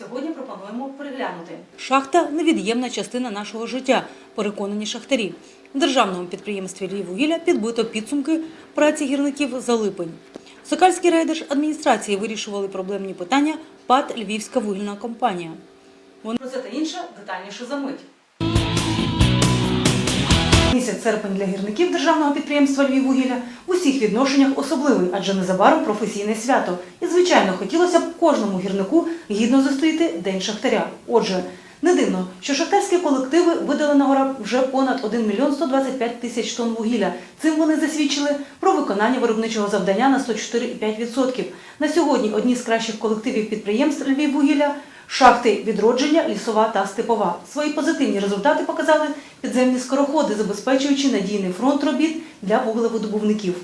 Сьогодні пропонуємо переглянути. Шахта невід'ємна частина нашого життя. Переконані шахтарі. В державному підприємстві «Львіввугілля» підбито підсумки праці гірників за липень. Сокальські райдерж райдержадміністрації вирішували проблемні питання ПАД Львівська вугільна компанія. Вони про це та інше детальніше за мить. Місяць серпень для гірників державного підприємства «Львіввугілля» у всіх відношеннях особливий, адже незабаром професійне свято. І, звичайно, хотілося б кожному гірнику гідно зустріти День Шахтаря. Отже, не дивно, що шахтарські колективи видали на гора вже понад 1 мільйон 125 тисяч тонн вугілля. Цим вони засвідчили про виконання виробничого завдання на 104,5%. На сьогодні одні з кращих колективів підприємств «Львіввугілля» Шахти відродження, лісова та степова. Свої позитивні результати показали підземні скороходи, забезпечуючи надійний фронт робіт для вуглеводобувників.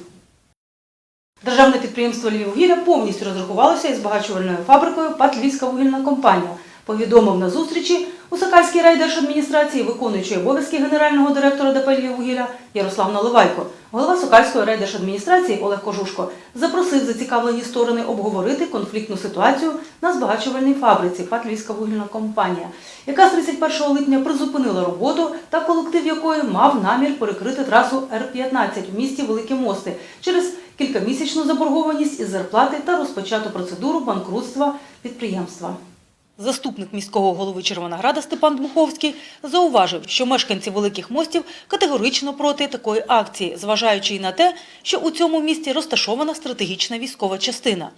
Державне підприємство «Львіввугілля» повністю розрахувалося із збагачувальною фабрикою ПАТ «Львівська вугільна компанія», повідомив на зустрічі у Сокальській райдержадміністрації виконуючий обов'язки генерального директора ДП «Львіввугілля» Ярослав Наливайко. Голова Сокальської райдержадміністрації Олег Кожушко запросив зацікавлені сторони обговорити конфліктну ситуацію на збагачувальній фабриці ПАТ «Львівська вугільна компанія», яка з 31 липня призупинила роботу та колектив якої мав намір перекрити трасу Р-15 в місті Великі Мости через кількамісячну заборгованість із зарплати та розпочату процедуру банкрутства підприємства. Заступник міського голови Червонограда Степан Дмуховський зауважив, що мешканці великих мостів категорично проти такої акції, зважаючи й на те, що у цьому місті розташована стратегічна військова частина.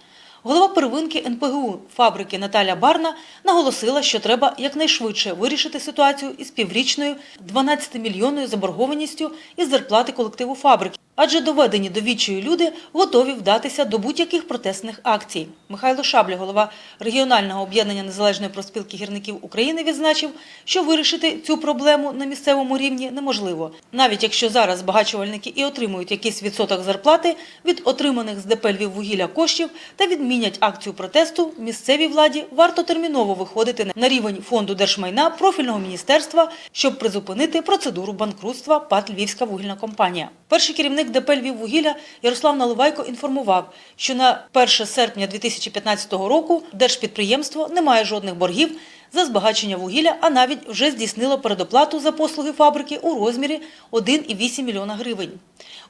Голова первинки НПГУ фабрики Наталя Барна наголосила, що треба якнайшвидше вирішити ситуацію із піврічною 12-мільйонною заборгованістю із зарплати колективу фабрики. Адже доведені до відчаю люди готові вдатися до будь-яких протестних акцій. Михайло Шабля, голова регіонального об'єднання Незалежної профспілки гірників України, відзначив, що вирішити цю проблему на місцевому рівні неможливо. Навіть якщо зараз збагачувальники і отримують якийсь відсоток зарплати від отриманих з ДП «Львіввугілля» коштів та відмінять акцію протесту, місцевій владі варто терміново виходити на рівень фонду держмайна профільного міністерства, щоб призупинити процедуру банкрутства ПАТ Львівська вугільна компанія. Перший керівник ДП «Львіввугілля» Ярослав Наливайко інформував, що на 1 серпня 2015 року держпідприємство не має жодних боргів за збагачення вугілля, а навіть вже здійснило передоплату за послуги фабрики у розмірі 1,8 мільйона гривень.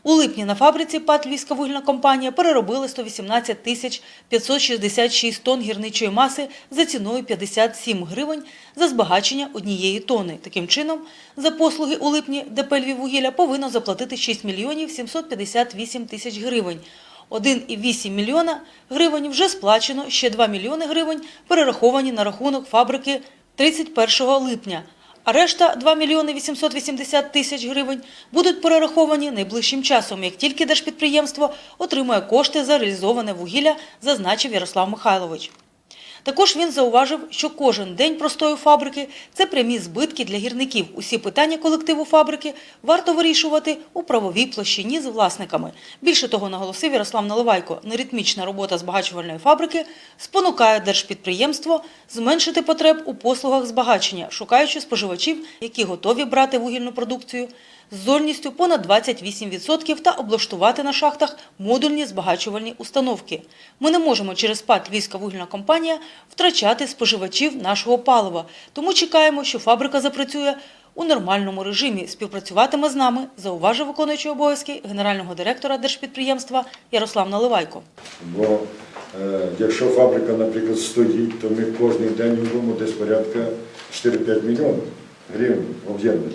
У липні на фабриці ПАТ «Львівська вугільна компанія» переробили 118 тисяч 566 тонн гірничої маси за ціною 57 гривень за збагачення однієї тони. Таким чином, за послуги у липні ДП «Львіввугілля» повинно заплатити 6 мільйонів 758 тисяч гривень. 1,8 мільйона гривень вже сплачено, ще 2 мільйони гривень перераховані на рахунок фабрики 31 липня. А решта 2 мільйони 880 тисяч гривень будуть перераховані найближчим часом, як тільки держпідприємство отримує кошти за реалізоване вугілля, зазначив Ярослав Михайлович. Також він зауважив, що кожен день простою фабрики – це прямі збитки для гірників. Усі питання колективу фабрики варто вирішувати у правовій площині з власниками. Більше того, наголосив Ярослав Наливайко, неритмічна робота збагачувальної фабрики спонукає держпідприємство зменшити потреб у послугах збагачення, шукаючи споживачів, які готові брати вугільну продукцію з зольністю понад 28% та облаштувати на шахтах модульні збагачувальні установки. Ми не можемо через ПАД «Львівська вугільна компанія втрачати споживачів нашого палива, тому чекаємо, що фабрика запрацює у нормальному режимі, співпрацюватиме з нами, зауважив виконуючий обов'язки генерального директора держпідприємства Ярослав Наливайко. Бо е, якщо фабрика, наприклад, стоїть, то ми кожен день робимо десь порядка 4-5 мільйонів гривень об'єднаних.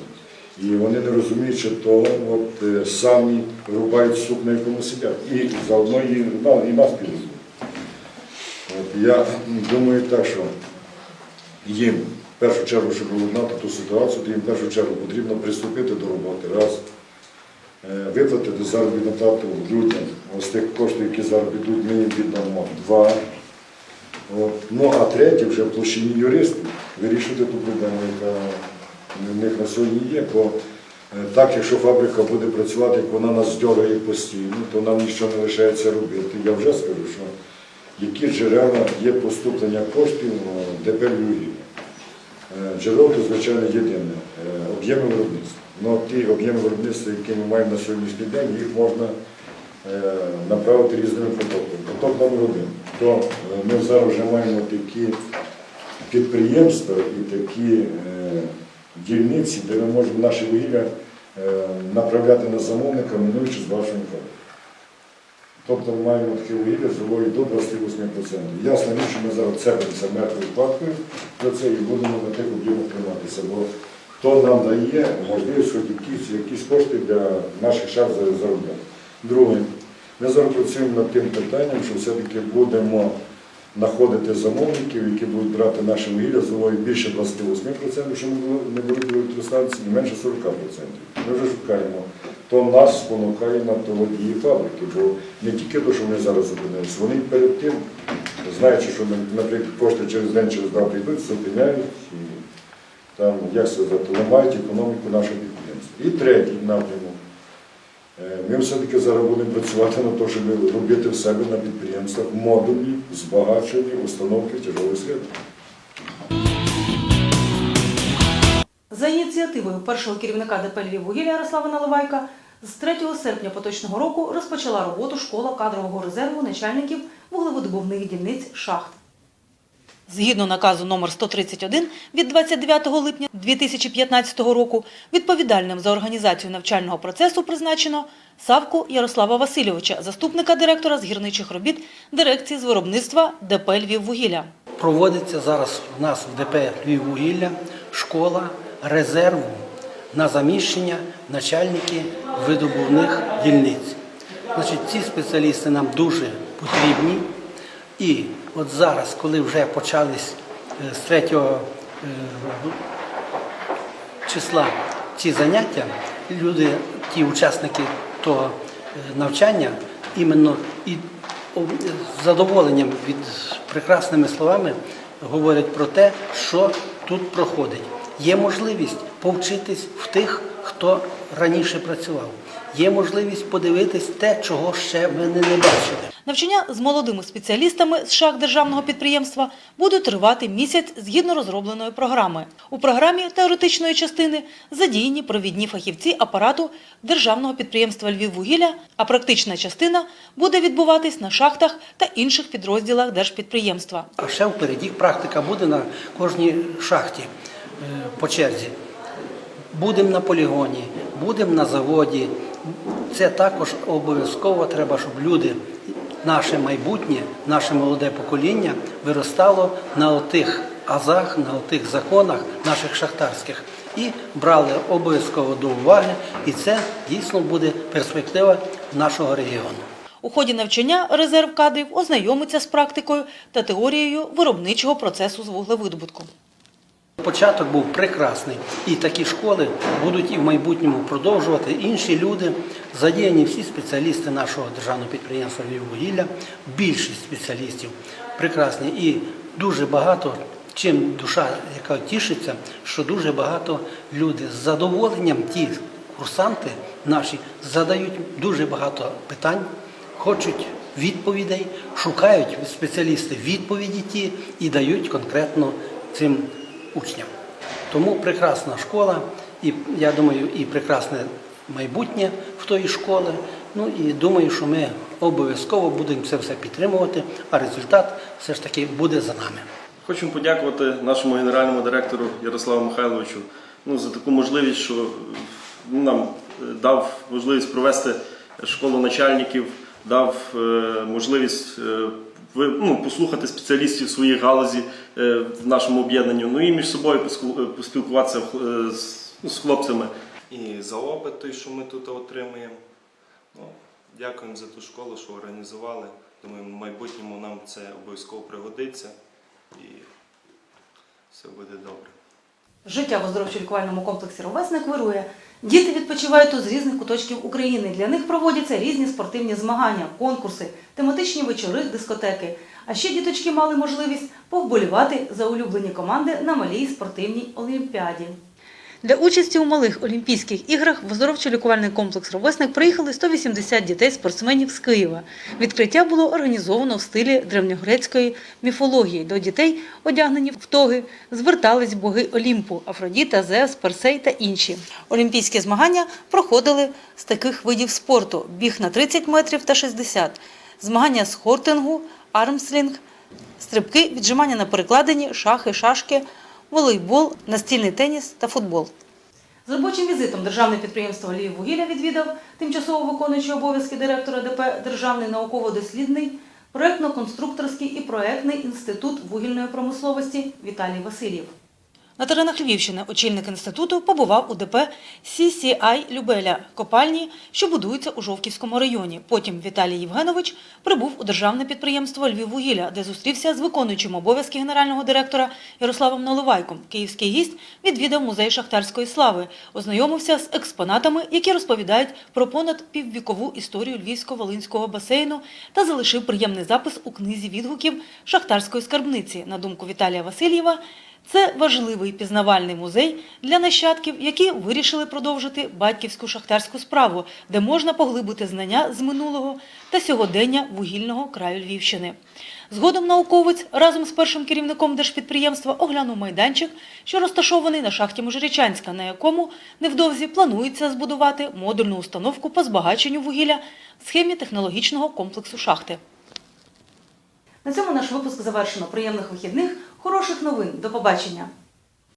І вони не розуміють, що то от, е, самі рубають сук, на якому сидять. І заодно і, і нас. От, я думаю так, що їм в першу чергу, щоб владнати ту ситуацію, то їм в першу чергу потрібно приступити до роботи. Раз. Е, Виплатити заробітну плату людям з тих коштів, які зараз підуть, ми їм віддамо. Два. От. Ну, а третє, вже в площині юристів, вирішити ту проблему, яка в них на сьогодні є. Бо е, так, якщо фабрика буде працювати, як вона нас дьоргає постійно, то нам нічого не лишається робити. Я вже скажу, що які джерела є поступлення коштів ДП «Львіввугілля». Е, Джерело, то, звичайно, єдине е, об'єми виробництва. Ну, ті об'єми виробництва, які ми маємо на сьогоднішній день, їх можна направити різними потоками. Поток номер один то ми зараз вже маємо такі підприємства і такі дільниці, де ми можемо наші вугілля е, направляти на замовника, минуючи збагачення факту. Тобто ми маємо таке вугілля з вагою до 28%. Ясно, що ми зараз цепимося мертвою хваткою до це і будемо на тих об'ємах триматися, бо то нам дає можливість хоч якісь, якісь кошти для наших шар заробляти. Друге, ми зараз працюємо над тим питанням, що все-таки будемо знаходити замовників, які будуть брати наше вугілля з вагою більше 28%, що ми не беруть в електростанції, і менше 40%. Ми вже шукаємо. То нас спонукає на то водії фабрики, бо не тільки те, що вони зараз зупинилися, вони перед тим, знаючи, що, наприклад, кошти через день, через два прийдуть, зупиняють і там, як сказати, ламають економіку нашого підприємства. І третій напрямок. Е, Ми все-таки зараз будемо працювати на те, щоб робити в себе на підприємствах модульні, збагачені установки тяжової сили. За ініціативою першого керівника ДП «Львіввугілля» Ярослава Наливайка з 3 серпня поточного року розпочала роботу школа кадрового резерву начальників вуглеводобувних дільниць шахт. Згідно наказу номер 131 від 29 липня 2015 року, відповідальним за організацію навчального процесу призначено Савку Ярослава Васильовича, заступника директора з гірничих робіт дирекції з виробництва ДП «Львіввугілля». Проводиться зараз у нас в ДП Львіввугілля школа резерву на заміщення начальників видобувних дільниць. Значить, ці спеціалісти нам дуже потрібні. І от зараз, коли вже почались е, з 3 е, числа ці заняття, люди, ті учасники того е, навчання, іменно і з задоволенням від прекрасними словами говорять про те, що тут проходить. Є можливість повчитись в тих, хто раніше працював. Є можливість подивитись те, чого ще ми не бачили. Навчання з молодими спеціалістами з шах державного підприємства будуть тривати місяць згідно розробленої програми. У програмі теоретичної частини задіяні провідні фахівці апарату державного підприємства Львіввугілля, а практична частина буде відбуватись на шахтах та інших підрозділах держпідприємства. А ще впереді практика буде на кожній шахті е, по черзі. Будемо на полігоні, будемо на заводі. Це також обов'язково треба, щоб люди, наше майбутнє, наше молоде покоління виростало на отих азах, на отих законах наших шахтарських і брали обов'язково до уваги. І це дійсно буде перспектива нашого регіону. У ході навчання резерв кадрів ознайомиться з практикою та теорією виробничого процесу з вуглевидобутку. Початок був прекрасний, і такі школи будуть і в майбутньому продовжувати. Інші люди, задіяні всі спеціалісти нашого державного підприємства «Львіввугілля», більшість спеціалістів прекрасні і дуже багато. Чим душа, яка тішиться, що дуже багато люди з задоволенням ті курсанти наші задають дуже багато питань, хочуть відповідей, шукають спеціалісти відповіді ті і дають конкретно цим учням. Тому прекрасна школа, і я думаю, і прекрасне майбутнє в тої школи. Ну і думаю, що ми обов'язково будемо це все підтримувати, а результат все ж таки буде за нами. Хочемо подякувати нашому генеральному директору Ярославу Михайловичу ну, за таку можливість, що ну, нам е, дав можливість провести школу начальників, дав е, можливість е, ви- ну, послухати спеціалістів своїх галузі е, в нашому об'єднанні, ну і між собою е, поспілкуватися е, з хлопцями. і за опит, той, що ми тут отримуємо. Ну, дякуємо за ту школу, що організували. Думаю, в майбутньому нам це обов'язково пригодиться і все буде добре. Життя в оздоровчо-лікувальному комплексі «Ровесник» вирує. Діти відпочивають з різних куточків України. Для них проводяться різні спортивні змагання, конкурси, тематичні вечори, дискотеки. А ще діточки мали можливість повболівати за улюблені команди на малій спортивній олімпіаді. Для участі у малих Олімпійських іграх в оздоровчо-лікувальний комплекс «Ровесник» приїхали 180 дітей-спортсменів з Києва. Відкриття було організовано в стилі древньогрецької міфології. До дітей, одягнені в тоги, звертались боги Олімпу – Афродіта, Зевс, Персей та інші. Олімпійські змагання проходили з таких видів спорту – біг на 30 метрів та 60, змагання з хортингу, армслінг, стрибки, віджимання на перекладині, шахи, шашки, волейбол, настільний теніс та футбол. З робочим візитом державне підприємство «Львіввугілля» відвідав тимчасово виконуючий обов'язки директора ДП Державний науково-дослідний, проєктно-конструкторський і проєктний інститут вугільної промисловості Віталій Васильєв. На теренах Львівщини очільник інституту побував у ДП CCI Любеля копальні, що будуються у Жовківському районі. Потім Віталій Євгенович прибув у державне підприємство Львіввугілля, де зустрівся з виконуючим обов'язки генерального директора Ярославом Наливайком. Київський гість відвідав музей шахтарської слави, ознайомився з експонатами, які розповідають про понад піввікову історію львівсько-волинського басейну та залишив приємний запис у книзі відгуків шахтарської скарбниці. На думку Віталія Васильєва, це важливий пізнавальний музей для нащадків, які вирішили продовжити батьківську шахтарську справу, де можна поглибити знання з минулого та сьогодення вугільного краю Львівщини. Згодом науковець разом з першим керівником держпідприємства оглянув майданчик, що розташований на шахті Можирічанська, на якому невдовзі планується збудувати модульну установку по збагаченню вугілля в схемі технологічного комплексу шахти. На цьому наш випуск завершено. Приємних вихідних, хороших новин. До побачення!